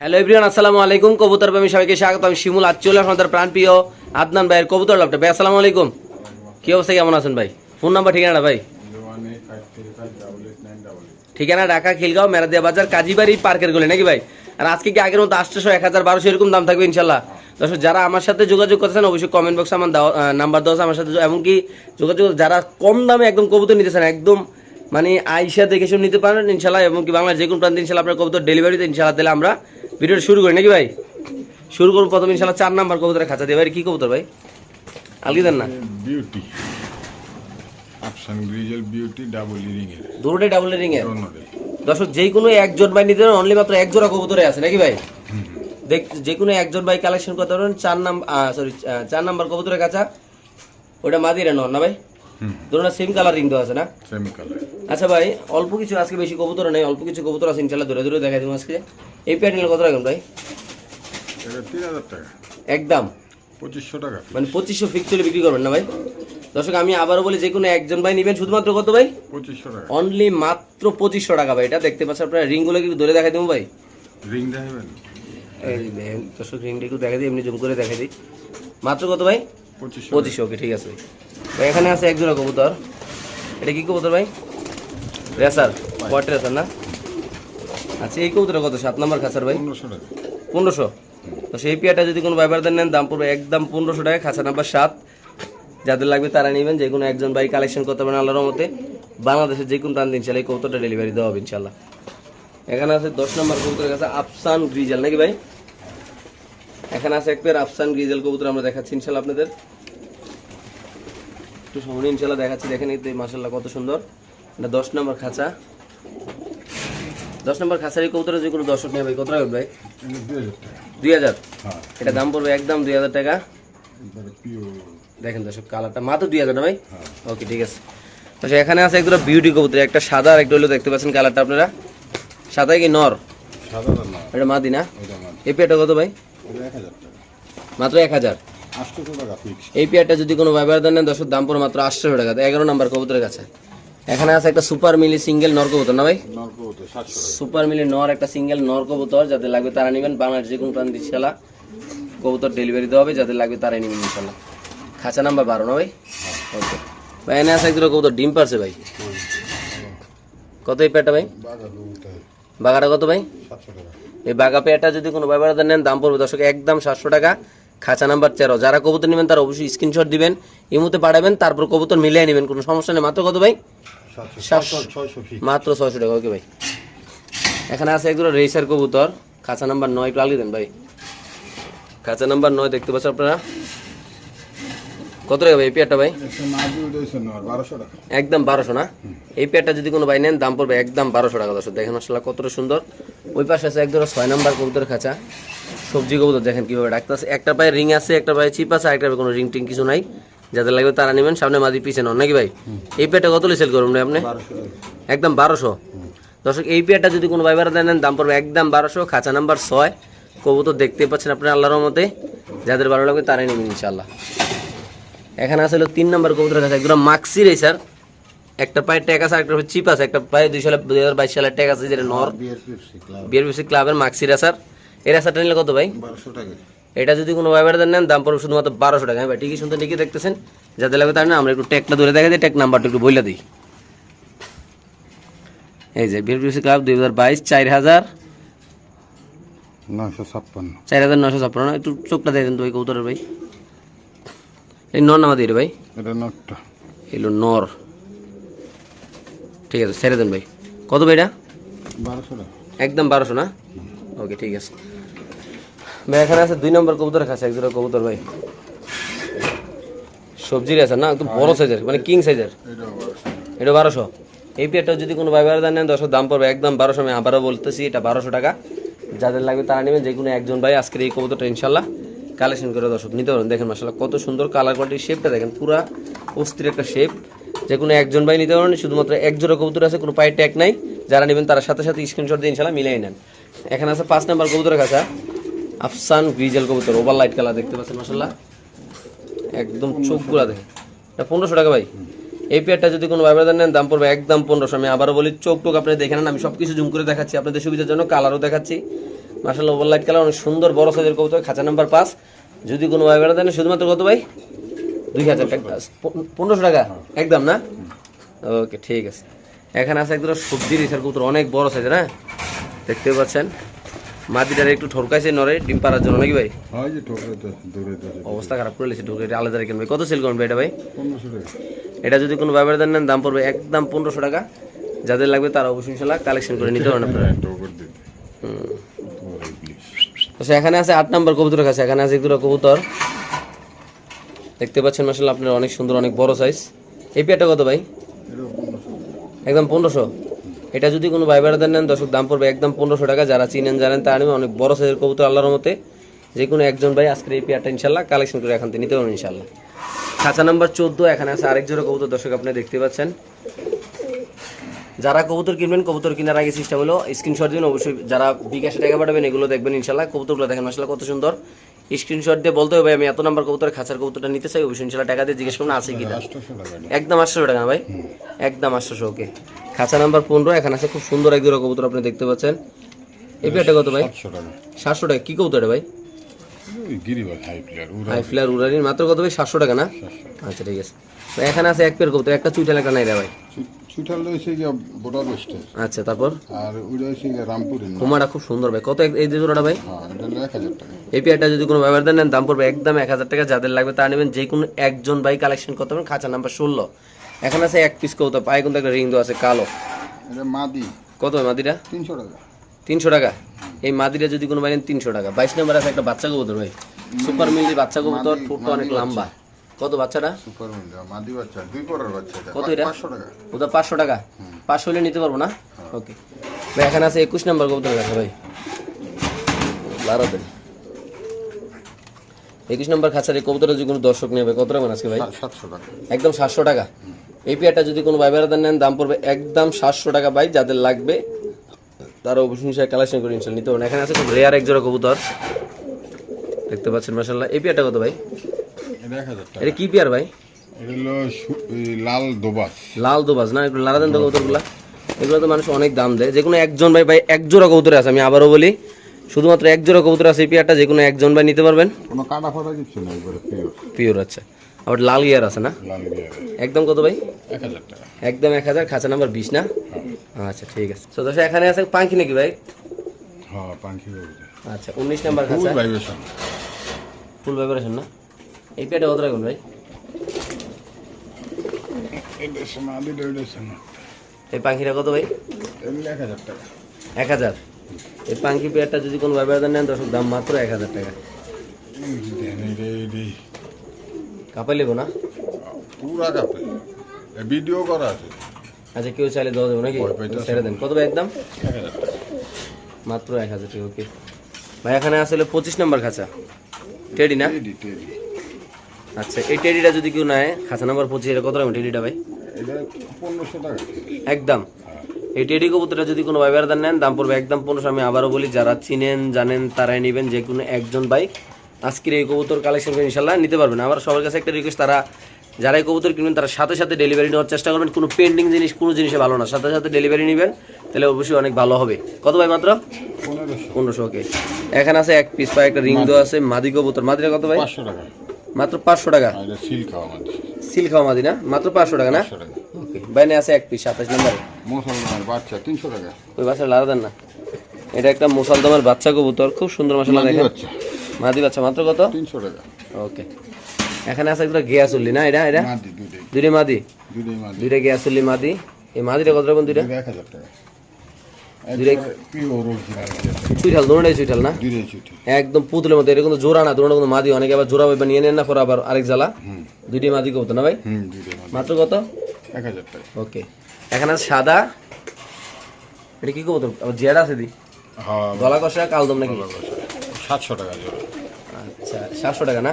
Hello everyone আসসালামু আলাইকুম। কবুতর আমি সবাইকে স্বাগত। আমি শিমুল, আজ চলে আসলাম আপনাদের প্রাণ প্রিয় আদনান ভাইয়ের কবুতর লাভটা ভাই, আসসালামু আলাইকুম। কি অবস্থা, কেমন আছেন ভাই? ফোন নাম্বার ঠিকানা ভাই? ঠিকানা ঢাকা, খিলগাঁও, মেরাদিয়া বাজার, কাজীবাড়ি, পার্কের গলি, নাকি ভাই? আর আজকে কি আগের মতো আটশোশো এক হাজার বারোশো, এরকম দাম থাকবে ইনশাল্লাহ? দর্শক, যারা আমার সাথে যোগাযোগ করতেছেন, অবশ্যই কমেন্ট বক্সে আমার নাম্বার দেওয়া আমার সাথে। এমনকি যোগাযোগ, যারা কম দামে একদম কবুতর নিতেছেন, একদম মানে আইসা দেখে শুনে নিতে পারেন ইনশাল্লাহ। এবং কি বাংলার যে কোনো প্রান্তে ইনশাল্লাহ আপনার কবুতর ডেলিভারিতে ইনশাল্লাহ তাহলে আমরা ভিডিওটা শুরু করি নাকি ভাই? শুরু করুন প্রথম ইনশাল্লাহ চার নাম্বার কবুতরের খাঁচা দিয়ে। ভাই কি কবুতর ভাই? আলগি দেন না। বিউটি আফসান গ্রিজেল বিউটি ডাবল ইরিং এর। দুটোটাই ডাবল রিং এর। দর্শক যে কোনো একজন ভাই নিতে অনলি মাত্র এক জোড়া কবুতরে আছে নাকি ভাই? দেখ যে কোনো একজন ভাই কালেকশন করতে পারেন চার নাম্বার সরি চার নাম্বার কবুতরের কাছা ওটা মাদিরে নন না ভাই? দুটোটা সেম কালার রিং দেওয়া আছে না? সেমি কালার আচ্ছা ভাই অল্প কিছু আজকে বেশি কবুতর নেই অল্প কিছু কবুতর আছে ইনশাল্লাহ ধরে ধরে দেখাই দেবো আজকে। এই প্যাটেল কত রাখবেন ভাই? তিন হাজার টাকা। একদম। পঁচিশশো টাকা মানে পঁচিশশো ফিক্সরে বিক্রি করবেন না ভাই? দর্শক আমি আবারও বলি যে কোনো একজন ভাই নেবেন শুধুমাত্র কত ভাই? পঁচিশশো টাকা। অনলি মাত্র পঁচিশশো টাকা ভাই এটা দেখতে পাচ্ছেন আপনারা রিংগুলো কি ধরে দেখাই দেবো ভাই? রিং দেখাবেন? দর্শক রিংটা একটু দেখা দিই এমনি জুম করে দেখা দিই। মাত্র কত ভাই? পঁচিশশো। ওকে ঠিক আছে এখানে আছে এক জোড়া কবুতর। এটা কি কবুতর ভাই? রেসার পয়েন্ট রেসার না? আচ্ছা এই কবুতর কত? সাত নম্বর খাঁচার ভাই? পনেরোশো তো সেই পিয়াটা যদি কোনো ব্যবহার নেন দাম পড়বে একদম পনেরোশো টাকা খাঁচা নাম্বার সাত। যাদের লাগবে তারা নেবেন যে কোনো একজন ভাই কালেকশন করতে পারেন আল্লাহর মতে বাংলাদেশের যে কোনো প্রান্ত ইনশাল্লাহ এই কবুতরটা ডেলিভারি দেওয়া হবে ইনশাল্লাহ এখানে আছে দশ নম্বর কবুতরের কাছে আফসান গ্রিজেল নাকি ভাই? এখানে আছে এক পেয়ার আফসান গ্রিজেল কবুতর আমরা দেখাচ্ছি ইনশাল্লাহ আপনাদের। একটু সামনে ইনশাল্লাহ দেখাচ্ছি দেখেন এই মাসাল্লাহ কত সুন্দর। এটা দশ নম্বর খাঁচা। দশ নম্বর খাঁচার এই কবুতরের যে কোনো দর্শক নেবে ভাই কত রাখবেন ভাই? দুই হাজার। টাকা এটা দাম পড়বে একদম দুই হাজার টাকা। দেখেন দর্শক কালারটা মাত্র দুই হাজার না ভাই? ওকে ঠিক আছে। আচ্ছা এখানে আছে একদম বিউটি কবুতর একটা সাদা আর একটা হলো দেখতে পাচ্ছেন কালারটা আপনারা? সাদা কি নর? এটা মাদি না? এই পেয়ারটা কত ভাই? টাকা। মাত্র এক হাজার। আটশোশো টাকা ফিক্স এই পেয়ারটা যদি কোনো ব্যবহার দেন দর্শক দাম পড়ে মাত্র আটশো টাকা। এগারো নাম্বার কবুতরের কাছে। এখানে আছে একটা সুপার মিলি সিঙ্গেল নর কবুতর না ভাই? সুপার মিলি নর একটা সিঙ্গেল নর কবুতর যাদের লাগবে তারা নেবেন। বাংলাদেশ যে কোনো প্রান্ত ইনশাল্লাহ কবুতর ডেলিভারি দেওয়া হবে যাদের লাগবে তারাই নেবেন ইনশাল্লাহ খাঁচা নাম্বার বারো না ভাই? ওকে ভাই এনে আছে একদম কবুতর ডিম পারছে ভাই। কত এই পেয়ারটা ভাই? বাঘা কবুতর বাগাটা কত ভাই? এই বাঘা পেয়ারটা যদি কোনো ব্যবহার নেন দাম পড়বে দর্শক একদম সাতশো টাকা। খাঁচা নাম্বার তেরো। যারা কবুতর নেবেন তারা অবশ্যই স্ক্রিনশট দিবেন এই মুহূর্তে পাঠাবেন তারপর কবুতর মিলিয়ে নেবেন। কোনো সমস্যা নেই। মাত্র কত ভাই? মাত্র ছয়শো টাকা ওকে ভাই। এখানে আছে একদম রেসার কবুতর। খাঁচা নাম্বার নয় একটু আলিয়ে দেন ভাই। খাঁচা নাম্বার নয় দেখতে পাচ্ছেন আপনারা। কত টাকা ভাই এই পেয়ারটা ভাই? একদম বারোশো না? এই পেয়ারটা যদি কোনো ভাই নেন দাম পড়বে একদম বারোশো টাকা দর্শক। দেখেন আসলে কতটা সুন্দর। ওই পাশে আছে একদম ছয় নাম্বার কবুতর খাঁচা। সবজি কবুতর দেখেন কীভাবে ডাকতেছে। একটা পায়ে রিং আছে একটা পায়ে চিপ আছে একটা পায়ে কোনো রিং টিং কিছু নাই। যাদের লাগবে তারা নেবেন সামনে মাঝি পিছে নন। নাকি ভাই? এই পেয়ারটা কত সেল করুন ভাই আপনি? একদম বারোশো। দর্শক এই পেয়ারটা যদি কোনো ভাইবার দেন দাম পড়বে একদম বারোশো খাঁচা নাম্বার ছয়। কবুতর দেখতে পাচ্ছেন আপনার আল্লাহর মতে যাদের ভালো লাগবে তারাই নেবেন ইনশাল্লাহ এখানে আছে হলো তিন নম্বর কবুতর কাছে একদম মাক্সি রে স্যার একটা পায়ে ট্যাগ আছে একটা চিপ আছে। একটা পায়ে দুই সালে দুই হাজার বাইশ সালের ট্যাগ আছে যেটা নর। ক্লাব বিয়ের বেশি ক্লাবের মাক্সি রেসার এই রেসারটা নিলে কত ভাই? বারোশো টাকা। এটা যদি কোনো ভাইবার নেন দাম পড়বে শুধুমাত্র বারোশো টাকা। হ্যাঁ ভাই ঠিকই শুনতে ঠিকই দেখতেছেন। যাদের লাগবে তার না আমরা একটু ট্যাগটা ধরে দেখা দিই ট্যাগ নাম্বারটা একটু বইলা দিই। এই যে বিএরপিসি ক্লাব দুই হাজার বাইশ চার হাজার নয়শো ছাপ্পান্ন। চার হাজার নশো ছাপ্পান্ন। একটু চোখটা দিয়ে দেন তো ভাই কৌতরের ভাই। এই নর নামা রে ভাই। এটা নটটা এলো নর। ঠিক আছে ছেড়ে দেন ভাই। কত ভাই এটা? বারোশো একদম বারোশো না? ওকে ঠিক আছে। ভাই, এখানে আছে দুই নম্বর কবুতর কাছে এক জোড়া কবুতর ভাই। সবজির আছে না? একদম বড় সাইজের মানে কিং সাইজের এটা বারোশো। এই পেয়ারটা যদি কোনো ব্যবহার দেন নেন দশের দাম পড়বে একদম বারোশো। আমি আবারও বলতেছি, এটা বারোশো টাকা। যাদের লাগবে তারা নেবেন, যে কোনো একজন ভাই আজকের এই কবুতরটা ইনশাল্লাহ কালেকশন করে, দর্শক, নিতে পারেন দেখেন মাসাল্লাহ কত সুন্দর কালার কোয়ালিটির শেপটা দেখেন, পুরা অস্থির একটা শেপ যে কোনো একজন ভাই নিতে পারেন শুধুমাত্র এক জোড়া কবুতর আছে, কোনো পায়ে ট্যাগ নাই। যারা নেবেন, তার সাথে সাথে স্ক্রিনশট দিয়ে ইনশাল্লাহ মিলিয়ে নেন। এখানে আছে পাঁচ নাম্বার কবুতরের কাছে আফসান গ্রিজেল কবুতর ওভার লাইট কালার দেখতে পাচ্ছেন মাসাল্লাহ একদম চোখগুলা দেখেন। এটা পনেরোশো টাকা ভাই। এই পেয়ারটা যদি কোনো ব্যবহার নেন, দাম পড়বে একদম পনেরোশো। আমি আবারও বলি, চোখ টোক আপনি দেখে নেন, আমি সব কিছু জুম করে দেখাচ্ছি, আপনাদের সুবিধার জন্য কালারও দেখাচ্ছি। মার্শাল ওভার লাইট কালার অনেক সুন্দর, বড় সাইজের কবুতর, খাঁচা নাম্বার পাঁচ। যদি কোনো বেড়া দেন, শুধুমাত্র কত ভাই? দুই হাজার টাকা। পনেরোশো টাকা? একদম না? ওকে, ঠিক আছে। এখানে আছে একদম সবজি রিসার কবুতর, অনেক বড় সাইজের হ্যাঁ? দেখতে পাচ্ছেন। মাদিটারে একটু ঠরকাইছে নরে ডিম পাড়ার জন্য নাকি ভাই? হয় অবস্থা খারাপ করে লেছে এটা আলাদা রেখেন ভাই কত সেল করবেন এটা ভাই? এটা যদি কোনো ব্যবহার দেন দাম পড়বে একদম পনেরোশো টাকা। যাদের লাগবে তারা অবশ্যই ইনশাল্লাহ কালেকশন করে নিতে পারেন আপনারা। ইংলিশ তো এখানে আছে আট নম্বর কবুতর কাছে। এখানে আছে দুটো কবুতর। দেখতে পাচ্ছেন মাসাল্লাহ আপনার অনেক সুন্দর অনেক বড় সাইজ এই পেয়ারটা কত ভাই? একদম পনেরোশো? এটা যদি কোনো ভাই বেড়াদের নেন, দর্শক, দাম পড়বে একদম পনেরোশো টাকা। যারা চিনেন, জানেন, তারা নেবে অনেক বড় সাইজের কবুতর আল্লাহর মতে যে কোনো একজন ভাই আজকের এই পেয়ারটা ইনশাল্লাহ কালেকশন করে এখান থেকে নিতে পারবেন ইনশাল্লাহ। খাঁচা নাম্বার চোদ্দ, এখানে আছে আরেক জোড়া কবুতর, দর্শক, আপনি দেখতে পাচ্ছেন। যারা কবুতর কিনবেন, কবুতর কেনার আগে চেষ্টা হলো স্ক্রিনশট দিন অবশ্যই যারা বিকাশে টাকা পাঠাবেন, এগুলো দেখবেন ইনশাল্লাহ। কবুতরগুলো দেখেন মাসাল্লাহ কত সুন্দর। স্ক্রিনশট দিয়ে বলতে হবে ভাই আমি এত নাম্বার কবুতর খাঁচার কবুতরটা নিতে চাই অবশ্যই ইনশাল্লাহ টাকা দিয়ে জিজ্ঞেস করুন আছে কি না একদম আটশো টাকা না ভাই? একদম আটশোশো ওকে। খাঁচা নাম্বার পনেরো এখানে আছে খুব সুন্দর এক দুটো কবুতর আপনি দেখতে পাচ্ছেন। এই পেয়ারটা কত ভাই? সাতশো টাকা। কী টাকা। কি কবুতর ভাই? মাত্র কত ভাই? সাতশো টাকা না? আচ্ছা ঠিক আছে। তো এখানে আছে এক পেয়ার কবুতর একটা চুইটাল একটা নাই রে ভাই চুটাল হয়েছে গিয়ে বোটা বেস্টের আচ্ছা তারপর? আর ওইটা হয়েছে গিয়ে রামপুরের না খুব সুন্দর ভাই। কত এক- এই যে জোড়াটা ভাই? হ্যাঁ এই পেয়ারটা যদি কোনো ব্যবহার দাম পড়বে একদম এক হাজার টাকা। যাদের লাগবে তা নেবেন যে কোনো একজন ভাই কালেকশন করতে পারেন খাঁচা নাম্বার ষোলো। এখন আছে এক পিস কবুতর পায়ে কিন্তু একটা রিং দেওয়া আছে কালো। এটা মাদি। কত মাদিটা? তিনশো টাকা। তিনশো টাকা? এই মাদিরা যদি কোনো বাইরেন তিনশো টাকা। বাইশ নাম্বার আছে একটা বাচ্চা কবুতর ভাই। সুপার মিলি বাচ্চা কবুতর ঠোঁটটা অনেক লম্বা। কত বাচ্চাটা? সুপার মিন্ডা মাদি বাচ্চা দুই পরের বাচ্চা কত এটা? পাঁচশো টাকা। ওটা পাঁচশো টাকা? পাঁচশো হলে নিতে পারব না? ওকে। ভাই এখানে আছে একুশ নাম্বার কবুতর আছে ভাই। দিন একুশ নাম্বার খাঁচার এই কবুতরটা যদি কোনো দর্শক নেবে কত টাকা আজকে ভাই? সা- সাতশো টাকা। একদম সাতশো টাকা। এই পেয়ারটা যদি কোনো ভাই বেড়াদার নেন দাম পড়বে একদম সাতশো টাকা ভাই। যাদের লাগবে তারা অবশ্যই কালেকশন করে ইনশাল নিতে পারেন এখানে আছে খুব রেয়ার এক জোড়া কবুতর। দেখতে পাচ্ছেন মাসাল্লাহ এই পেয়ারটা কত ভাই? এটা কি পেয়ার ভাই? লাল দোবাস। লাল দোবাজ না? একটু লালা দেন তো কবুতরগুলা। এগুলো তো মানুষ অনেক দাম দেয়। যে কোনো একজন ভাই ভাই এক জোড়া কবুতর আছে আমি আবারও বলি। শুধুমাত্র এক জোড়া কবুতর আছে এই পেয়ারটা যে কোনো একজন ভাই নিতে পারবেন। কোনো কাটা ফাটা কিছু পিওর পিওর আচ্ছা। আবার লাল ইয়ার আছে না? একদম কত ভাই? একদম এক হাজার খাঁচা নাম্বার বিশ না? আচ্ছা ঠিক আছে। তো দশ এখানে আছে পাঙ্কি নাকি ভাই? হ্যাঁ পাখি আচ্ছা উনিশ নাম্বার খাঁচা। ফুল ভাইব্রেশন না? এই পেয়ারটা কত রাখুন ভাই? এই পাখিটা কত ভাই? এক হাজার এই পাঙ্কি পেয়ারটা যদি কোনো ভাইব্রেশন নেন দর্শক দাম মাত্র এক হাজার টাকা। এই দেন এই রে, এই রে। কাপাই লেবো না? পুরা কাপে। ভিডিও করা আছে। আচ্ছা কেউ চাইলে দেওয়া দেবো নাকি? ছেড়ে দেন। কত ভাই একদম? টাকা মাত্র এক হাজার টাকা ওকে ভাই এখানে আসলে পঁচিশ নাম্বার খাঁচা। টেডি না? আচ্ছা এই টেডিটা যদি কেউ নেয় খাঁচা নাম্বার পঁচিশ এটা কত রাখবেন টেডিটা ভাই? টাকা। একদম। এই টেডি কবুতরটা যদি কোনো ভাই বেড়াদার নেন দাম পড়বে একদম পনেরোশো। আমি আবারও বলি যারা চিনেন জানেন তারাই নেবেন। যে কোনো একজন ভাই আজকের এই কবুতর কালেকশন করে ইনশাল্লাহ নিতে পারবেন। আমার সবার কাছে একটা রিকোয়েস্ট তারা যারাই কবুতর কিনবেন তারা সাথে সাথে ডেলিভারি নেওয়ার চেষ্টা করবেন। কোনো পেন্ডিং জিনিস কোনো জিনিসে ভালো না। সাথে সাথে ডেলিভারি নেবেন তাহলে অবশ্যই অনেক ভালো হবে। কত ভাই মাত্র? পনেরোশো। ওকে এখানে আছে এক পিস পা একটা রিং দেওয়া আছে মাদি কবুতর। মাদিটা কত ভাই? পাঁচশো টাকা। মাত্র পাঁচশো টাকা। সিল খাওয়া মাদি। না? মাত্র পাঁচশো টাকা না? ওকে বাইনে আছে এক পিস সাতাশ নম্বরে মুসলমান বাচ্চা তিনশো টাকা। ওই বাসায় লাড়া দেন না? এটা একটা মুসালদমের বাচ্চা কবুতর। খুব সুন্দর মশলা দেখেন। বাচ্চা। মাদি বাচ্চা মাত্র কত? তিনশো টাকা। ওকে। এখানে আছে একটা গিয়া চল্লি না এটা এটা? দুইটা মাদি? দুইটা গিয়া চল্লি মাদি। এই মাদিটা কত রকম দুইটা? এক হাজার টাকা। চুইঠাল দুটোটাই চুইঠাল না? একদম পুতুলের জোড়া না কিন্তু মাদি অনেকে আবার জোড়া ভাবে নিয়ে নেন না পরে আবার আরেক জ্বালা। দুইটি মাদি কবুতর না ভাই? মাত্র কত? এক হাজার টাকা। ওকে। এখানে আছে সাদা। এটা কি কবুতর? আবার জেড আছে দি? হ্যাঁ। গলা কষা কালদম নাকি? সাতশো টাকা জোড়া। আচ্ছা সাতশো টাকা না?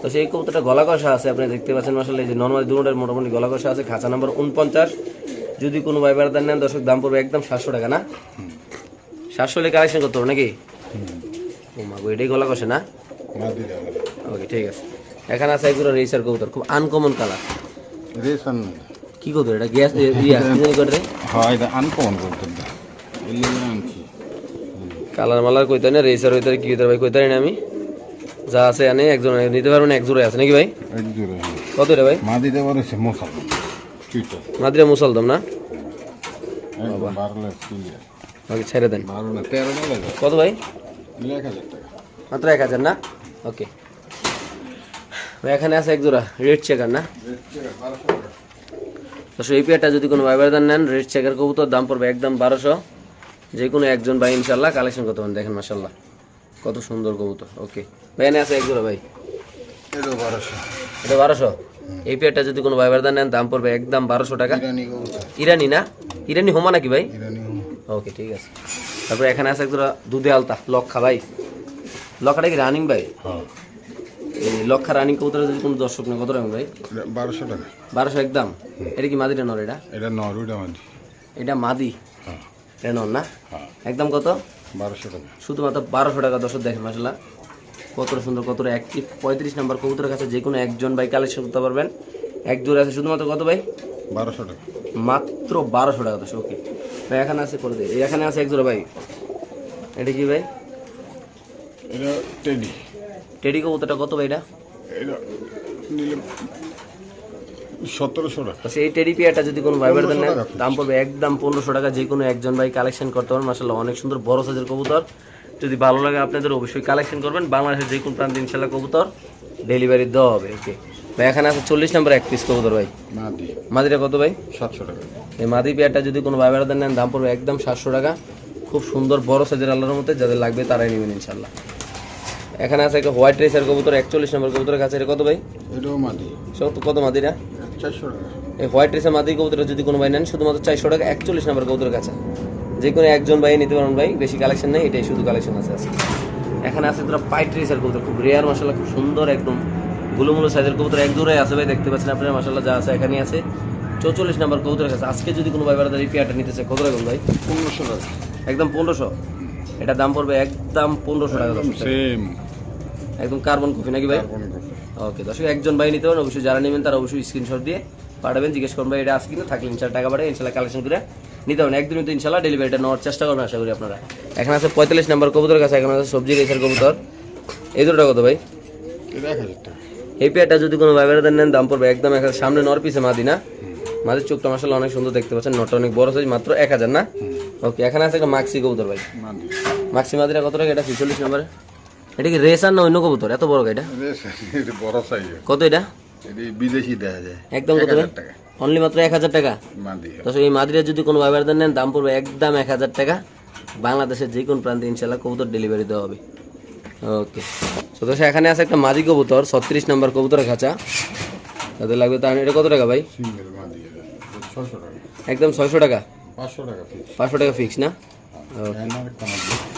তো সেই কবুতরটা গলা কষা আছে আপনি দেখতে পাচ্ছেন আসলে যে নর্মাল দুটোর মোটামুটি গলা কষা আছে খাঁচা নাম্বার উনপঞ্চাশ যদি কোনো ভাই বেড়াদার নেন দর্শক দাম পড়বে একদম সাতশো টাকা না? সাতশো হলে কালেকশন করতে হবে নাকি? ও এটাই গলা কষে না? ওকে ঠিক আছে। এখানে আছে এগুলো রেসার কবুতর খুব আনকমন কালার রেশন। কি কবুতর? এটা গ্যাস ইয়া কি করে হ্যাঁ এটা আনকমন আনছি কালার মালার কইতে না রেসার হইতে কি হইতে ভাই কইতে না আমি। যা আছে এনে একজন নিতে পারবেন এক জোড়া আছে নাকি ভাই? এক জোড়া। কত এটা ভাই? মা দিতে পারেছে মশাল তুইটা মাদিরা মুসলদম না? একদম বারো লাখ ক্লিয়ার ওকে ছেড়ে দেন। না না কত ভাই? মাত্র এক হাজার না? ওকে। ভাই এখানে আছে এক জোড়া রেড চেকার না? তো এই পেয়ারটা যদি কোনো ভাইবার দান নেন রেড চেকার কবুতর দাম পড়বে একদম বারোশো। যে কোনো একজন ভাই ইনশাল্লাহ কালেকশন করতে পারেন। দেখেন মাসাল্লাহ কত সুন্দর কবুতর। ওকে ভাই এনে আছে এক ভাই। এটাও বারোশো। এটা বারোশো? এই পেয়ারটা যদি কোনো ভাইবার দান নেন দাম পড়বে একদম বারোশো টাকা। ইরানি না? ইরানি হোমা নাকি ভাই? ওকে ঠিক আছে। তারপরে এখানে আছে এক জোড়া দুধে আলতা লক্ষা ভাই। লক্ষাটা কি রানিং ভাই? হ্যাঁ। এই লক্ষা রানিং কবুতর যদি কোনো দর্শক নেই কত রাখবেন ভাই? বারোশো টাকা। বারোশো একদম। এটা কি মাদিটা নর এটা? এটা নরুইটা মাদি। এটা মাদি? হ্যাঁ না? হ্যাঁ। একদম কত? বারোশো টাকা। শুধুমাত্র বারোশো টাকা দর্শক দেখেন মাসাল্লাহ কতটা সুন্দর কতটা অ্যাক্টিভ পঁয়ত্রিশ নম্বর কবুতরের কাছে যে কোনো একজন ভাই কালেকশন করতে পারবেন। এক জোড়া আছে শুধুমাত্র কত ভাই? বারোশো টাকা। মাত্র বারোশো টাকা দর্শক ওকে ভাই এখানে আছে করে দে। এখানে আছে এক জোড়া ভাই। এটা কি ভাই? এটা টেডি টেডি কবুতরটা কত ভাই এটা? সতেরোশো টাকা। সেই টেডি পিয়াটা যদি কোনো ভাই দেন 1500 টাকা। piece। দাম পড়বে একদম পনেরোশো টাকা যে কোনো একজন ভাই কালেকশন করতে পারেন মাসাল্লাহ অনেক সুন্দর বড় সাইজের কবুতর। যদি ভালো লাগে আপনাদের অবশ্যই কালেকশন করবেন। বাংলাদেশের যে কোনো প্রান্তে ইনশাল্লাহ কবুতর ডেলিভারি দেওয়া হবে ওকে ভাই এখানে আছে চল্লিশ নম্বর এক পিস কবুতর ভাই। মাদিটা কত ভাই? সাতশো টাকা। এই মাদি পেয়ারটা যদি কোনো নেন দাম পড়বে একদম সাতশো টাকা। খুব সুন্দর বড় সাইজের আল্লাহর মধ্যে যাদের লাগবে তারাই নেবেন ইনশাল্লাহ এখানে আছে একটা হোয়াইট রেসার কবুতর একচল্লিশ নম্বর কবুতরের কাছে এটা কত ভাই? এটাও মাদি। কত মাদিরা চারশো টাকা। এই হোয়াইট রেসের মাদি কবুতর যদি কোনো ভাই নেন শুধুমাত্র চারশো টাকা একচল্লিশ নম্বর কবুতরের কাছে। যে কোনো একজন ভাই নিতে পারেন ভাই বেশি কালেকশন নেই এটাই শুধু কালেকশন আছে আজকে। এখানে আছে তোরা পাইট রেসার কবুতর খুব রেয়ার মশলা খুব সুন্দর একদম গুলোমুলো সাইজের কবুতর এক দূরে আছে ভাই দেখতে পাচ্ছেন আপনার মশলা যা আছে এখানে আছে। চৌচল্লিশ নম্বর কবুতরের কাছে আজকে যদি কোনো ভাই বেড়াতে এই পেয়ারটা নিতেছে কত রাখুন ভাই? পনেরোশো টাকা। একদম পনেরোশো? এটা দাম পড়বে একদম পনেরোশো টাকা সেম একদম কার্বন কফি নাকি ভাই? ওকে দর্শক একজন ভাই নিতে পারেন অবশ্যই যারা নেবেন তারা অবশ্যই স্ক্রিনশট দিয়ে পাঠাবেন। জিজ্ঞেস করবেন ভাই এটা আছে কিনা? থাকলে ইনশাল্লাহ টাকা পাঠাবে ইনশাল্লাহ কালেকশন করে নিতে পারেন একদিন তো ইনশাল্লাহ ডেলিভারিটা নেওয়ার চেষ্টা করবেন আশা করি আপনারা। এখন আছে পঁয়তাল্লিশ নম্বর কবুতর কাছে এখন আছে সবজি রেখের কবুতর। এই দুটো কত ভাই? এই পেয়ারটা যদি কোনো ভাই বেড়াতে নেন দাম পড়বে একদম এক হাজার। সামনে নর পিছে মাদি না? মাদির চোখটা মাসাল অনেক সুন্দর দেখতে পাচ্ছেন নটটা অনেক বড় সাইজ মাত্র এক হাজার না? ওকে এখানে আছে একটা মাক্সি কবুতর ভাই। মাক্সি মাদিরা কত টাকা? এটা ছিচল্লিশ নম্বরে? এটা কি রেসার না অন্য কবুতর? এত বড় এটা এটা বড় সাইজ কত এটা? বিদেশি দেওয়া যায়। একদম এক কত টাকা। অনলি মাত্র এক হাজার টাকা? দর্শক এই মাদিরা যদি কোনো ব্যবহার নেন দাম পড়বে একদম এক হাজার টাকা। বাংলাদেশের যে কোনো প্রান্তে ইনশাল্লাহ কবুতর ডেলিভারি দেওয়া হবে। ওকে তো দর্শক এখানে আছে একটা মাদি কবুতর ছত্রিশ নম্বর কবুতরের খাঁচা। তাদের লাগবে তার এটা কত টাকা ভাই? একদম ছয়শো টাকা। পাঁচশো টাকা ফিক্স পাঁচশো টাকা ফিক্স না? মাদি